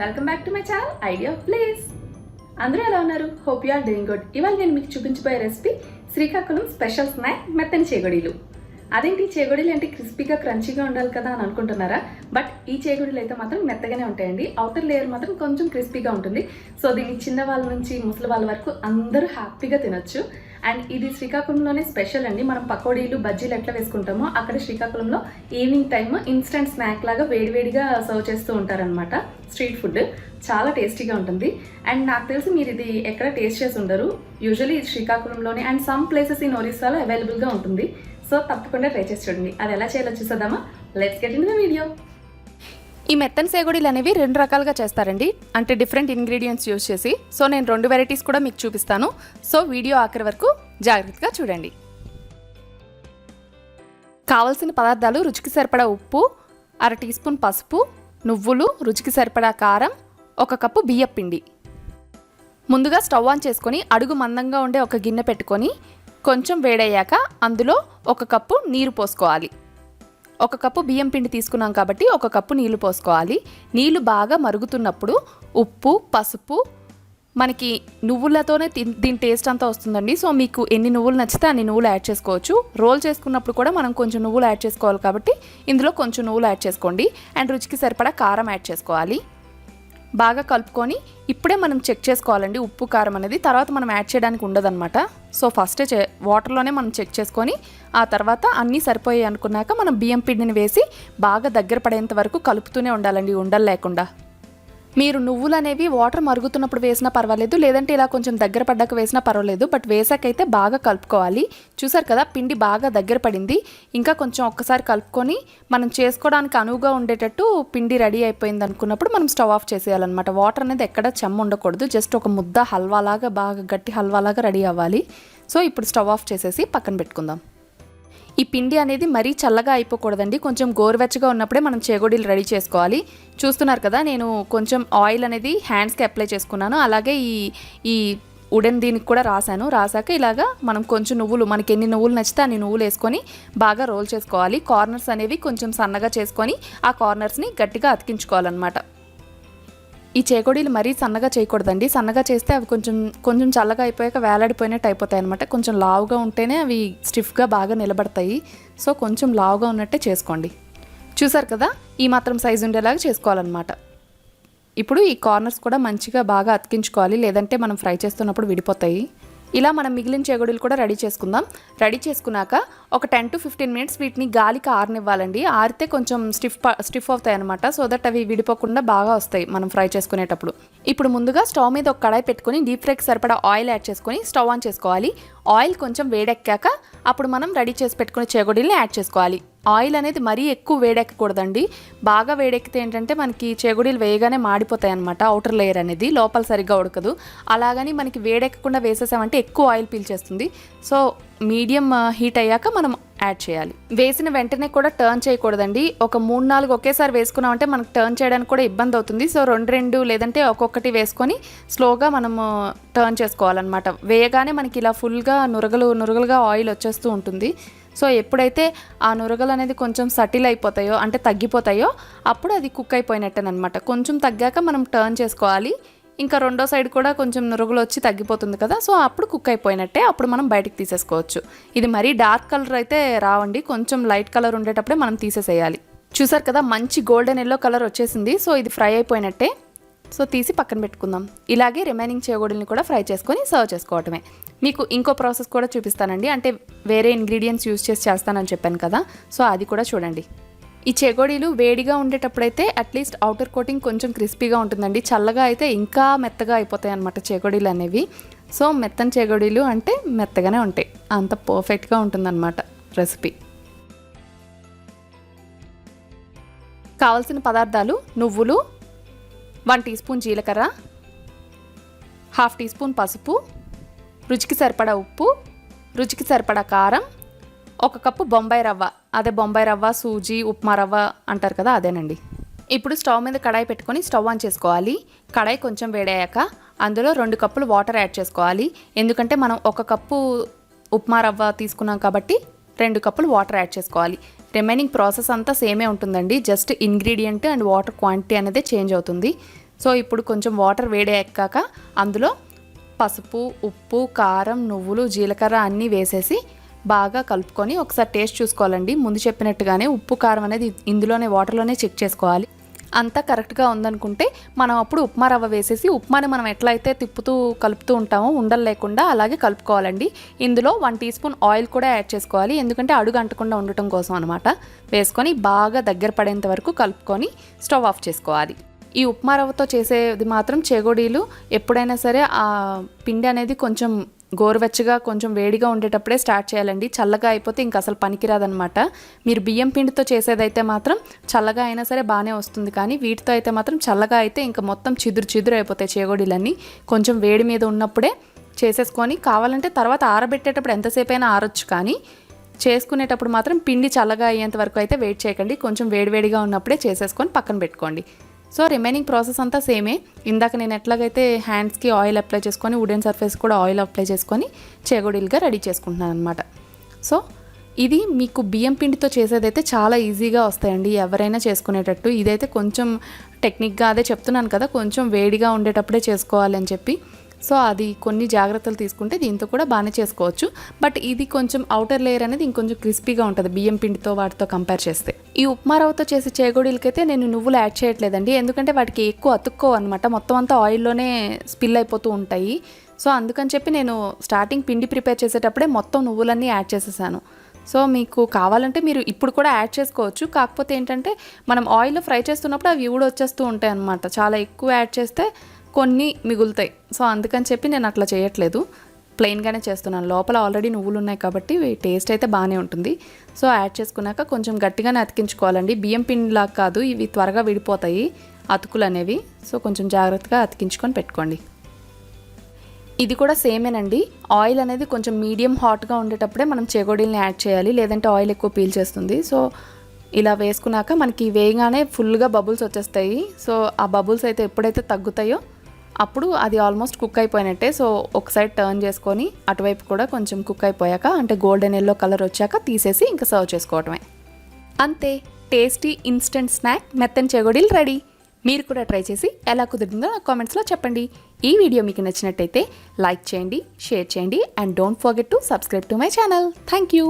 Welcome back to my channel idea of place అందరూ ఎలా ఉన్నారు? Hope you are doing good ఇవాళ నేను మీకు చూపించబోయే రెసిపీ శ్రీకాకుళం స్పెషల్ స్నాక్ మెత్తని చేగొడీలు. అదేంటి చేగుడీలు అంటే క్రిస్పీగా క్రంచీగా ఉండాలి కదా అని అనుకుంటున్నారా? బట్ ఈ చేగుడీలు అయితే మాత్రం మెత్తగానే ఉంటాయండి. అవుటర్ లేయర్ మాత్రం కొంచెం క్రిస్పీగా ఉంటుంది. సో దీన్ని చిన్న వాళ్ళ నుంచి ముసలి వాళ్ళ వరకు అందరూ హ్యాపీగా తినొచ్చు. అండ్ ఇది శ్రీకాకుళంలోనే స్పెషల్ అండి. మనం పకోడీలు బజ్జీలు ఎట్లా వేసుకుంటామో అక్కడ శ్రీకాకుళంలో ఈవినింగ్ టైమ్ ఇన్స్టెంట్ స్నాక్ లాగా వేడివేడిగా సర్వ్ చేస్తూ ఉంటారనమాట స్ట్రీట్ ఫుడ్. చాలా టేస్టీగా ఉంటుంది. అండ్ నాకు తెలిసి మీరు ఇది ఎక్కడ టేస్ట్ చేసి ఉండరు. యూజువలీ ఇది శ్రీకాకుళంలోనే అండ్ సమ్ ప్లేసెస్ ఇన్ ఒరిస్సాలో అవైలబుల్గా ఉంటుంది. సో తప్పకుండా ట్రై చేసి చూడండి. అది ఎలా చేయాలో చూసేద్దామా? Let's get in the video ఈ మెత్తని సేగుడీలు అనేవి రెండు రకాలుగా చేస్తారండి. అంటే డిఫరెంట్ ఇంగ్రీడియంట్స్ యూజ్ చేసి. సో నేను రెండు వెరైటీస్ కూడా మీకు చూపిస్తాను. సో వీడియో ఆఖరి వరకు జాగ్రత్తగా చూడండి. కావలసిన పదార్థాలు రుచికి సరిపడా ఉప్పు అర టీ స్పూన్ పసుపు నువ్వులు రుచికి సరిపడా కారం ఒక కప్పు బియ్యం పిండి ముందుగా స్టవ్ ఆన్ చేసుకొని అడుగు మందంగా ఉండే ఒక గిన్నె పెట్టుకొని కొంచెం వేడయ్యాక అందులో ఒక కప్పు నీరు పోసుకోవాలి. ఒక కప్పు బియ్యం పిండి తీసుకున్నాం కాబట్టి ఒక కప్పు నీళ్ళు పోసుకోవాలి. నీళ్ళు బాగా మరుగుతున్నప్పుడు ఉప్పు పసుపు మనకి నువ్వులతోనే దీని టేస్ట్ అంతా వస్తుందండి. సో మీకు ఎన్ని నువ్వులు నచ్చితే అన్ని నువ్వులు యాడ్ చేసుకోవచ్చు. రోల్ చేసుకున్నప్పుడు కూడా మనం కొంచెం నువ్వులు యాడ్ చేసుకోవాలి కాబట్టి ఇందులో కొంచెం నువ్వులు యాడ్ చేసుకోండి. అండ్ రుచికి సరిపడా కారం యాడ్ చేసుకోవాలి. బాగా కలుపుకొని ఇప్పుడే మనం చెక్ చేసుకోవాలండి. ఉప్పు కారం అనేది తర్వాత మనం యాడ్ చేయడానికి ఉండదన్నమాట. సో ఫస్టే చే వాటర్లోనే మనం చెక్ చేసుకొని ఆ తర్వాత అన్నీ సరిపోయాయి అనుకున్నాక మనం బియ్యం పిండిని వేసి బాగా దగ్గర పడేంత వరకు కలుపుతూనే ఉండాలండి. ఉండలు లేకుండా. మీరు నువ్వులు అనేవి వాటర్ మరుగుతున్నప్పుడు వేసినా పర్వాలేదు లేదంటే ఇలా కొంచెం దగ్గర పడ్డాక వేసినా పర్వాలేదు బట్ వేసాకైతే బాగా కలుపుకోవాలి. చూసారు కదా పిండి బాగా దగ్గర పడింది. ఇంకా కొంచెం ఒక్కసారి కలుపుకొని మనం చేసుకోవడానికి అనువుగా ఉండేటట్టు పిండి రెడీ అయిపోయింది అనుకున్నప్పుడు మనం స్టవ్ ఆఫ్ చేసేయాలన్నమాట. వాటర్ అనేది ఎక్కడ చెమ్మ ఉండకూడదు జస్ట్ ఒక ముద్ద హల్వాలాగా బాగా గట్టి హల్వాలాగా రెడీ అవ్వాలి. సో ఇప్పుడు స్టవ్ ఆఫ్ చేసేసి పక్కన పెట్టుకుందాం. ఈ పిండి అనేది మరీ చల్లగా అయిపోకూడదండి. కొంచెం గోరువెచ్చగా ఉన్నప్పుడే మనం చేగోడీలు రెడీ చేసుకోవాలి. చూస్తున్నారు కదా నేను కొంచెం ఆయిల్ అనేది హ్యాండ్స్కి అప్లై చేసుకున్నాను. అలాగే ఈ ఈ ఉడెన్ దీనికి కూడా రాశాను. రాసాక ఇలాగా మనం కొంచెం నువ్వులు మనకి ఎన్ని నువ్వులు నచ్చితే అన్ని నువ్వులు వేసుకొని బాగా రోల్ చేసుకోవాలి. కార్నర్స్ అనేవి కొంచెం సన్నగా చేసుకొని ఆ కార్నర్స్ని గట్టిగా అతికించుకోవాలన్నమాట. ఈ చేకోడీలు మరీ సన్నగా చేయకూడదండి. సన్నగా చేస్తే అవి కొంచెం కొంచెం చల్లగా అయిపోయాక వేలాడిపోయినట్టు అయిపోతాయి అనమాట కొంచెం లావుగా ఉంటేనే అవి స్టిఫ్గా బాగా నిలబడతాయి. సో కొంచెం లావుగా ఉన్నట్టే చేసుకోండి. చూసారు కదా? ఈ మాత్రం సైజు ఉండేలాగా చేసుకోవాలన్నమాట. ఇప్పుడు ఈ కార్నర్స్ కూడా మంచిగా బాగా అతికించుకోవాలి. లేదంటే మనం ఫ్రై చేస్తున్నప్పుడు విడిపోతాయి. ఇలా మనం మిగిలిన చేగొడులు కూడా రెడీ చేసుకుందాం. రెడీ చేసుకున్నాక ఒక టెన్ టు ఫిఫ్టీన్ మినిట్స్ వీటిని గాలికి ఆరనివ్వాలండి. ఆరితే కొంచెం స్టిఫ్ స్టిఫ్ అవుతాయి అనమాట సో దట్ అవి విడిపోకుండా బాగా వస్తాయి మనం ఫ్రై చేసుకునేటప్పుడు. ఇప్పుడు ముందుగా స్టవ్ మీద ఒక కడాయి పెట్టుకొని డీప్ ఫ్రైకి సరిపడా ఆయిల్ యాడ్ చేసుకొని స్టవ్ ఆన్ చేసుకోవాలి. ఆయిల్ కొంచెం వేడెక్కాక అప్పుడు మనం రెడీ చేసి పెట్టుకునే చేగొడిల్ని యాడ్ చేసుకోవాలి. ఆయిల్ అనేది మరీ ఎక్కువ వేడెక్కకూడదండి. బాగా వేడెక్కితే ఏంటంటే మనకి చెగుడీలు వేయగానే మాడిపోతాయి అనమాట అవుటర్ లేయర్ అనేది లోపల సరిగ్గా ఉడకదు. అలాగని మనకి వేడెక్కకుండా వేసేసామంటే ఎక్కువ ఆయిల్ పీల్చేస్తుంది సో మీడియం హీట్ అయ్యాక మనం యాడ్ చేయాలి. వేసిన వెంటనే కూడా టర్న్ చేయకూడదండి. ఒక మూడు నాలుగు ఒకేసారి వేసుకున్నామంటే మనకు టర్న్ చేయడానికి కూడా ఇబ్బంది అవుతుంది. సో రెండు రెండు లేదంటే ఒక్కొక్కటి వేసుకొని స్లోగా మనము టర్న్ చేసుకోవాలన్నమాట. వేయగానే మనకి ఇలా ఫుల్గా నురగలు నురగలుగా ఆయిల్ వచ్చేస్తూ ఉంటుంది. సో ఎప్పుడైతే ఆ నురగలు అనేది కొంచెం సటిల్ అయిపోతాయో అంటే తగ్గిపోతాయో అప్పుడు అది కుక్ అయిపోయినట్టేనమాట కొంచెం తగ్గాక మనం టర్న్ చేసుకోవాలి. ఇంకా రెండో సైడ్ కూడా కొంచెం నురుగులు వచ్చి తగ్గిపోతుంది కదా సో అప్పుడు కుక్ అయిపోయినట్టే అప్పుడు మనం బయటకు తీసేసుకోవచ్చు. ఇది మరీ డార్క్ కలర్ అయితే రావండి. కొంచెం లైట్ కలర్ ఉండేటప్పుడే మనం తీసేసేయాలి. చూసారు కదా మంచి గోల్డెన్ ఎల్లో కలర్ వచ్చేసింది. సో ఇది ఫ్రై అయిపోయినట్టే. సో తీసి పక్కన పెట్టుకుందాం. ఇలాగే రిమైనింగ్ చేగోడల్ని కూడా ఫ్రై చేసుకొని సర్వ్ చేసుకోవటమే. మీకు ఇంకో ప్రాసెస్ కూడా చూపిస్తానండి. అంటే వేరే ఇంగ్రీడియంట్స్ యూస్ చేసి చేస్తానని చెప్పాను కదా. సో అది కూడా చూడండి. ఈ చెగోడీలు వేడిగా ఉండేటప్పుడైతే అట్లీస్ట్ అవుటర్ కోటింగ్ కొంచెం క్రిస్పీగా ఉంటుందండి. చల్లగా అయితే ఇంకా మెత్తగా అయిపోతాయి అనమాట చెగోడీలు అనేవి. సో మెత్తని చెగోడీలు అంటే మెత్తగానే ఉంటాయి. అంత పర్ఫెక్ట్గా ఉంటుందన్నమాట రెసిపీ కావాల్సిన పదార్థాలు నువ్వులు వన్ టీ స్పూన్ జీలకర్ర హాఫ్ టీ స్పూన్ పసుపు రుచికి సరిపడా ఉప్పు రుచికి సరిపడా కారం ఒక కప్పు బొంబాయి రవ్వ. అదే బొంబాయి రవ్వ సూజీ ఉప్మా రవ్వ అంటారు కదా అదేనండి. ఇప్పుడు స్టవ్ మీద కడాయి పెట్టుకొని స్టవ్ ఆన్ చేసుకోవాలి. కడాయి కొంచెం వేడయ్యాక అందులో రెండు కప్పులు వాటర్ యాడ్ చేసుకోవాలి. ఎందుకంటే మనం ఒక కప్పు ఉప్మా రవ్వ తీసుకున్నాం కాబట్టి రెండు కప్పులు వాటర్ యాడ్ చేసుకోవాలి. రిమైనింగ్ ప్రాసెస్ అంతా సేమే ఉంటుందండి. Just ingredient and water quantity అనేది చేంజ్ అవుతుంది. సో ఇప్పుడు కొంచెం వాటర్ వేడెక్కాక అందులో పసుపు ఉప్పు కారం నువ్వులు జీలకర్ర అన్నీ వేసేసి బాగా కలుపుకొని ఒకసారి టేస్ట్ చూసుకోవాలండి. ముందు చెప్పినట్టుగానే ఉప్పు కారం అనేది ఇందులోనే వాటర్లోనే చెక్ చేసుకోవాలి. అంతా కరెక్ట్గా ఉందనుకుంటే మనం అప్పుడు ఉప్మా రవ్వ వేసేసి ఉప్మాని మనం ఎట్లయితే తిప్పుతూ కలుపుతూ ఉంటామో ఉండలు లేకుండా అలాగే కలుపుకోవాలండి. ఇందులో వన్ టీ స్పూన్ ఆయిల్ కూడా యాడ్ చేసుకోవాలి. ఎందుకంటే అడుగు అంటకుండా ఉండటం కోసం అనమాట వేసుకొని బాగా దగ్గర పడేంత వరకు కలుపుకొని స్టవ్ ఆఫ్ చేసుకోవాలి. ఈ ఉప్మా రవ్వతో చేసేది మాత్రం చెగోడీలు. ఎప్పుడైనా సరే ఆ పిండి అనేది కొంచెం గోరువెచ్చగా కొంచెం వేడిగా ఉండేటప్పుడే స్టార్ట్ చేయాలండి. చల్లగా అయిపోతే ఇంక అసలు పనికిరాదనమాట మీరు బియ్యం పిండితో చేసేదైతే మాత్రం చల్లగా అయినా సరే బాగానే వస్తుంది. కానీ వీటితో అయితే మాత్రం చల్లగా అయితే ఇంకా మొత్తం చిదురు చిదురు అయిపోతాయి చేగోడీలన్నీ. కొంచెం వేడి మీద ఉన్నప్పుడే చేసేసుకొని కావాలంటే తర్వాత ఆరబెట్టేటప్పుడు ఎంతసేపు అయినా ఆరొచ్చు. కానీ చేసుకునేటప్పుడు మాత్రం పిండి చల్లగా అయ్యేంత వరకు అయితే వెయిట్ చేయకండి. కొంచెం వేడివేడిగా ఉన్నప్పుడే చేసేసుకొని పక్కన పెట్టుకోండి. సో రిమైనింగ్ ప్రాసెస్ అంతా సేమే ఇందాక నేను ఎట్లాగైతే హ్యాండ్స్కి ఆయిల్ అప్లై చేసుకొని వుడెన్ సర్ఫేస్ కూడా ఆయిల్ అప్లై చేసుకొని చేగోడీలుగా రెడీ చేసుకుంటున్నాను అనమాట సో ఇది మీకు బియ్యం పిండితో చేసేదైతే చాలా ఈజీగా వస్తాయండి. ఎవరైనా చేసుకునేటట్టు. ఇదైతే కొంచెం టెక్నిక్గా అదే చెప్తున్నాను కదా కొంచెం వేడిగా ఉండేటప్పుడే చేసుకోవాలని చెప్పి. సో అది కొన్ని జాగ్రత్తలు తీసుకుంటే దీంతో కూడా బాగానే చేసుకోవచ్చు. బట్ ఇది కొంచెం అవుటర్ లేయర్ అనేది ఇంకొంచెం క్రిస్పీగా ఉంటుంది బియ్యం పిండితో వాటితో కంపేర్ చేస్తే. ఈ ఉప్మా రవ్వతో చేసే చేగోడీలకైతే నేను నువ్వులు యాడ్ చేయట్లేదండి. ఎందుకంటే వాటికి ఎక్కువ అతుక్కో అనమాట మొత్తం అంతా ఆయిల్లోనే స్పిల్ అయిపోతూ ఉంటాయి. సో అందుకని చెప్పి నేను స్టార్టింగ్ పిండి ప్రిపేర్ చేసేటప్పుడే మొత్తం నువ్వులన్నీ యాడ్ చేసేసాను. సో మీకు కావాలంటే మీరు ఇప్పుడు కూడా యాడ్ చేసుకోవచ్చు. కాకపోతే ఏంటంటే మనం ఆయిల్లో ఫ్రై చేస్తున్నప్పుడు అవి కూడా వచ్చేస్తూ ఉంటాయి అన్నమాట చాలా ఎక్కువ యాడ్ చేస్తే కొన్ని మిగులుతాయి. సో అందుకని చెప్పి నేను అట్లా చేయట్లేదు. ప్లెయిన్గానే చేస్తున్నాను. లోపల ఆల్రెడీ నువ్వులు ఉన్నాయి కాబట్టి టేస్ట్ అయితే బాగానే ఉంటుంది. సో యాడ్ చేసుకున్నాక కొంచెం గట్టిగానే అతికించుకోవాలండి. బియ్యం పిండిలా కాదు ఇవి త్వరగా విడిపోతాయి అతుకులు అనేవి సో కొంచెం జాగ్రత్తగా అతికించుకొని పెట్టుకోండి. ఇది కూడా సేమేనండి. ఆయిల్ అనేది కొంచెం మీడియం హాట్గా ఉండేటప్పుడే మనం చెగోడీల్ని యాడ్ చేయాలి. లేదంటే ఆయిల్ ఎక్కువ పీల్ చేస్తుంది. సో ఇలా వేసుకున్నాక మనకి వేయగానే ఫుల్గా బబుల్స్ వచ్చేస్తాయి. సో ఆ బబుల్స్ అయితే ఎప్పుడైతే తగ్గుతాయో అప్పుడు అది ఆల్మోస్ట్ కుక్ అయిపోయినట్టే. సో ఒక సైడ్ టర్న్ చేసుకొని అటువైపు కూడా కొంచెం కుక్ అయిపోయాక అంటే గోల్డెన్ ఎల్లో కలర్ వచ్చాక తీసేసి ఇంకా సర్వ్ చేసుకోవటమే. అంతే టేస్టీ ఇన్స్టెంట్ స్నాక్ మెత్తని చెగోడీలు రెడీ. మీరు కూడా ట్రై చేసి ఎలా కుదిరిందో నాకు కామెంట్స్లో చెప్పండి. ఈ వీడియో మీకు నచ్చినట్టయితే లైక్ చేయండి షేర్ చేయండి and don't forget to subscribe to my channel. Thank you.